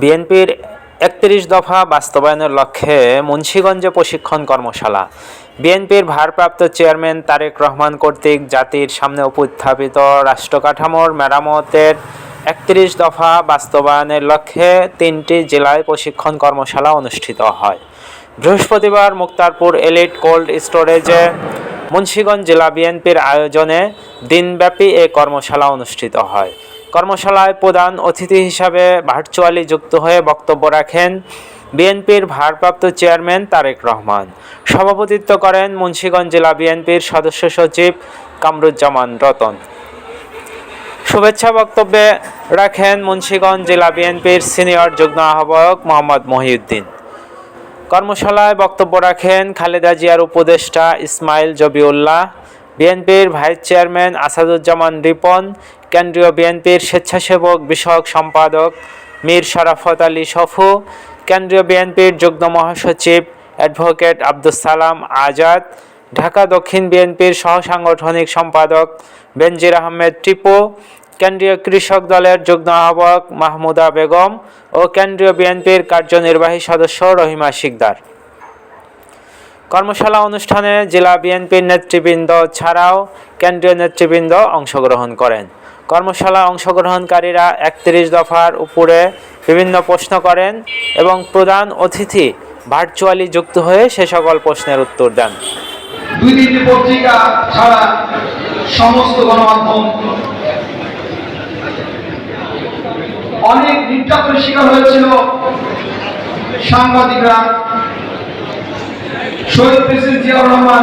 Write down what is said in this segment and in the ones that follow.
বিএনপির একত্রিশ দফা বাস্তবায়নের লক্ষ্যে মুন্সিগঞ্জে প্রশিক্ষণ কর্মশালা। বিএনপির ভারপ্রাপ্ত চেয়ারম্যান তারেক রহমান কর্তৃক জাতির সামনে উপস্থাপিত রাষ্ট্রকাঠামোর মেরামতের একত্রিশ দফা বাস্তবায়নের লক্ষ্যে তিনটি জেলায় প্রশিক্ষণ কর্মশালা অনুষ্ঠিত হয়। বৃহস্পতিবার মুক্তারপুর এলিট কোল্ড স্টোরেজে মুন্সীগঞ্জ জেলা বিএনপির আয়োজনে দিনব্যাপী এ কর্মশালা অনুষ্ঠিত হয়। কর্মশালায় প্রধান অতিথি হিসাবে ভার্চুয়ালি যুক্ত হয়ে বক্তব্য রাখেন বিএনপির ভারপ্রাপ্ত চেয়ারম্যান তারেক রহমান। সভাপতিত্ব করেন মুন্সিগঞ্জ জেলা বিএনপির সদস্য সচিব কামরুজ্জামান রতন। শুভেচ্ছা বক্তব্যে রাখেন মুন্সিগঞ্জ জেলা বিএনপির সিনিয়র যুগ্ম আহ্বায়ক মোহাম্মদ মহিউদ্দিন। কর্মশালায় বক্তব্য রাখেন খালেদা জিয়ার উপদেষ্টা ইসমাইল জবিউল্লাহ, বিএনপির ভাইস চেয়ারম্যান আসাদুজ্জামান রিপন কেন্দ্রীয় বিএনপির স্বেচ্ছাসেবক বিষয়ক সম্পাদক মীর শরাফত আলী সফু কেন্দ্রীয় বিএনপির যুগ্ম মহাসচিব অ্যাডভোকেট আব্দুস সালাম আজাদ, ঢাকা দক্ষিণ বিএনপির সহসাংগঠনিক সম্পাদক বেনজির আহমেদ টিপু, কেন্দ্রীয় কৃষক দলের যুগ্ম আহ্বায়ক মাহমুদা বেগম ও কেন্দ্রীয় বিএনপির কার্যনির্বাহী সদস্য রহিমা শিকদার। কর্মশালা অনুষ্ঠানে জেলা বিএনপির নেতৃবৃন্দ ছাড়াও কেন্দ্রীয় নেতৃবৃন্দ অংশগ্রহণ করেন। কর্মশালা অংশগ্রহণকারীরা একত্রিশ দফার উপরে বিভিন্ন প্রশ্ন করেন এবং প্রধান অতিথি ভার্চুয়ালি যুক্ত হয়ে সে সকল প্রশ্নের উত্তর দেন। দুই তিনটি পত্রিকা ছাড়া সমস্ত গণমাধ্যম অনেক নির্যাতনের শিকার হয়েছিল সাংবাদিকরা। শহীদ প্রেসিডেন্ট জিয়াউর রহমান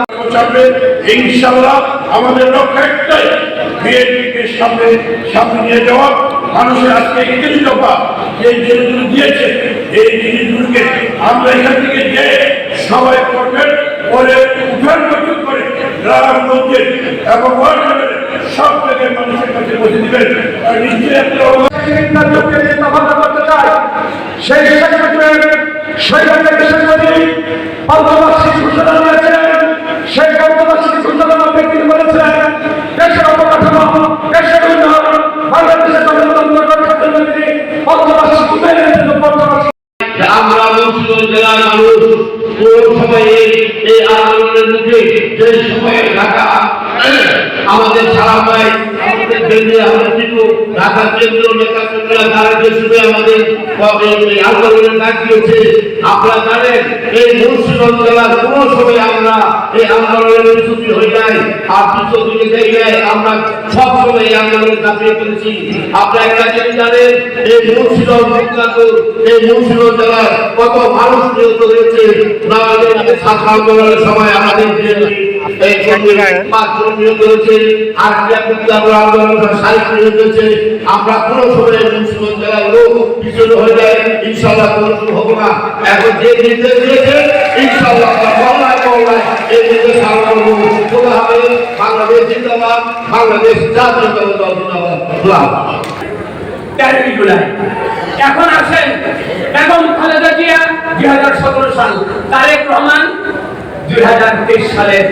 ইনশাল্লাহ আমাদের লক্ষ্য একটাই। বিএনপিকে সামনে সামনে নিয়ে যাওয়া মানুষের আজকে একত্রিশ দফা যে জিনিসগুলো দিয়েছে, এই জিনিসগুলোকে আমরা এখান থেকে যে সবাই করবেন পরে উঠান বৈঠক করে গ্রামগঞ্জে এবং ওয়ার্ড লেভেলে সব জায়গায় মানুষের কাছে পৌঁছে দিবেন। আর নিশ্চয়ই একটা করতে সেই সেক্রেটারি ঘোষণা দিয়েছেন এই আন্দোলনের মুখে যে সময়ে ঢাকা আমাদের সারা পায় আমাদের কেন্দ্রে আমাদের কিন্তু ঢাকা কেন্দ্রীয় নেতা কর্মীরা তারা যে সময় আমাদের এই আন্দোলনের ডাক দিয়েছে, আপনারা জানেন, এই মুন্সিগঞ্জ জেলার কোন সময় আমরা এই আন্দোলনের ছুটি হয়ে যায় আর দুশো দুই জায়গায় আমরা সব সময় এই আন্দোলন চাপিয়ে ফেলেছি আপনারা একটা জিনিস জানেন, এই মুন্সিগঞ্জ মুক্তাপুর এই মুন্সিগঞ্জ জেলার কত মানুষ নিহত হয়েছে। নামাজের ছাত্র আন্দোলনের সময় আমাদের এই পাঁচজন নিহত হয়েছে। আর মুক্তাপুর আন্দোলনের সাহিত্য নিহত আমরা কোনো সময় মুন্সিগঞ্জ জেলার লোক পিছনে হয়ে যায়। ইনশাল্লাহ কোনো হব না। এখন যে নির্দেশ দিয়েছে বাংলাদেশ বাংলাদেশ জাতীয় দল জিন্দাবাদ। খোলা এখন আসেন বেগম খালেদা দুই হাজার সতেরো সাল, তারেক রহমান দুই হাজার তেইশ সালের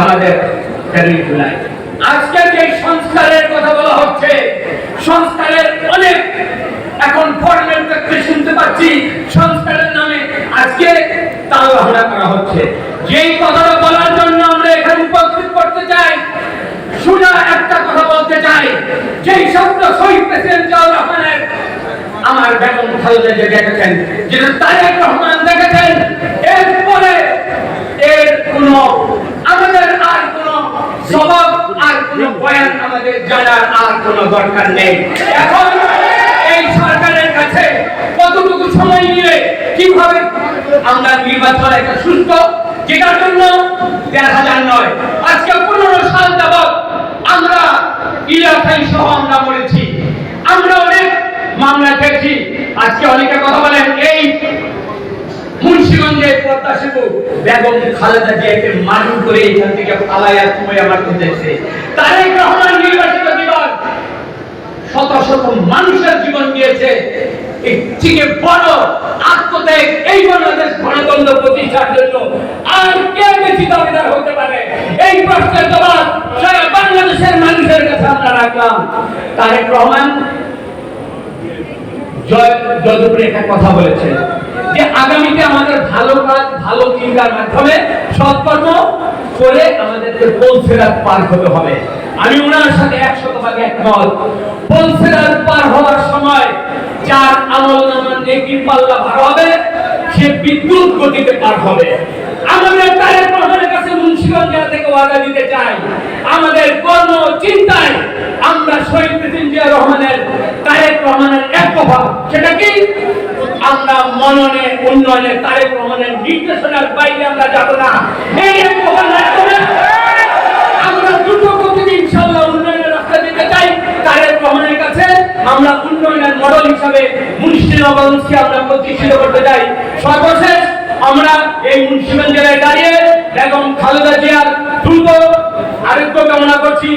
আমাদের তেরোই জুলাই আজকে যে সংস্কারের কথা বলা হচ্ছে, সংস্কারের অনেক এখন ফর্মের ক্ষেত্রে শুনতে পাচ্ছি, সংস্কারের নামে আজকে তালবাহনা করা হচ্ছে। যেই কথাটা বলার জন্য আমরা এখানে উপস্থিত করতে চাই শোনা একটা কথা বলতে চাই। যেই শব্দ শহীদ প্রেসিডেন্ট জিয়াউর রহমানের, আমার বেগম খালেদা যে দেখেছেন যেটা তারেক রহমান দেখেছেন এরপরে এর কোন আমাদের আর কোন জবাব আর কোন বয়ান আমাদের জানার আর কোন দরকার নেই। এখন এই সরকারের কাছে কতটুকু সময় নিয়ে কীভাবে আমরা নির্বাচন একটা সুস্থ, যেটার জন্য দেড় হাজার নয়, আজকে পনেরো সাল যাবৎ আমরা ইলাকাই সহ আমরা বলেছি আমরা অনেক মামলা খেয়েছি। আজকে অনেকে কথা বলেন, এই মুন্সিগঞ্জের পদ্মা সেতু বেগম খালেদা জিয়াকে মারু করে এখান থেকে পালাইয়া সময় আমার দেখছে তারেক রহমান নির্বাচিত জীবন শত শত মানুষের জীবন দিয়েছে থেকে বড় আত্মত্যাগ, এই বাংলাদেশ গণতন্ত্র প্রতিষ্ঠার জন্য আর কে বেশি দাবিদার হতে পারে? এই প্রশ্নের জবাব বাংলাদেশের মানুষের কাছে আমরা রাখলাম। তারেক রহমান জয় যদুপুরে একটা কথা বলেছেন যে আগামীতে আমাদের ভালো কাজ, ভালো চিন্তার মাধ্যমে সৎকর্ম করে আমাদেরকে পৌঁছেরাত পার হতে হবে। আমি ওনার সাথে একশো ভাগে একমত। পৌঁছেরাত পার হওয়ার সময় যার আমল নামার নেকির পাল্লা ভার হবে, সে বিদ্যুৎ গতিতে পার হবে। আমাদের তারেক কাছে মুন্সিগঞ্জ জেলা থেকে ওয়াদা দিতে চাই। আমাদের কর্ম চিন্তায় আমরা শহীদ প্রেসিডেন্ট জিয়া রহমানের, তারেক রহমানের এক কথা সেটা কি? আমরা মননে, উন্নয়নে তারেক রহমানের নির্দেশনার বাইরে আমরা যাব না। এই এক কথার আমরা উন্নয়নের মডেল হিসাবে মুন্সিনগরকে আমরা প্রতিষ্ঠিত করতে চাই। সর্বশেষ আমরা এই মুন্সিগঞ্জ জেলায় দাঁড়িয়ে বেগম খালেদা জিয়ার দ্রুত আরোগ্য কামনা করছি।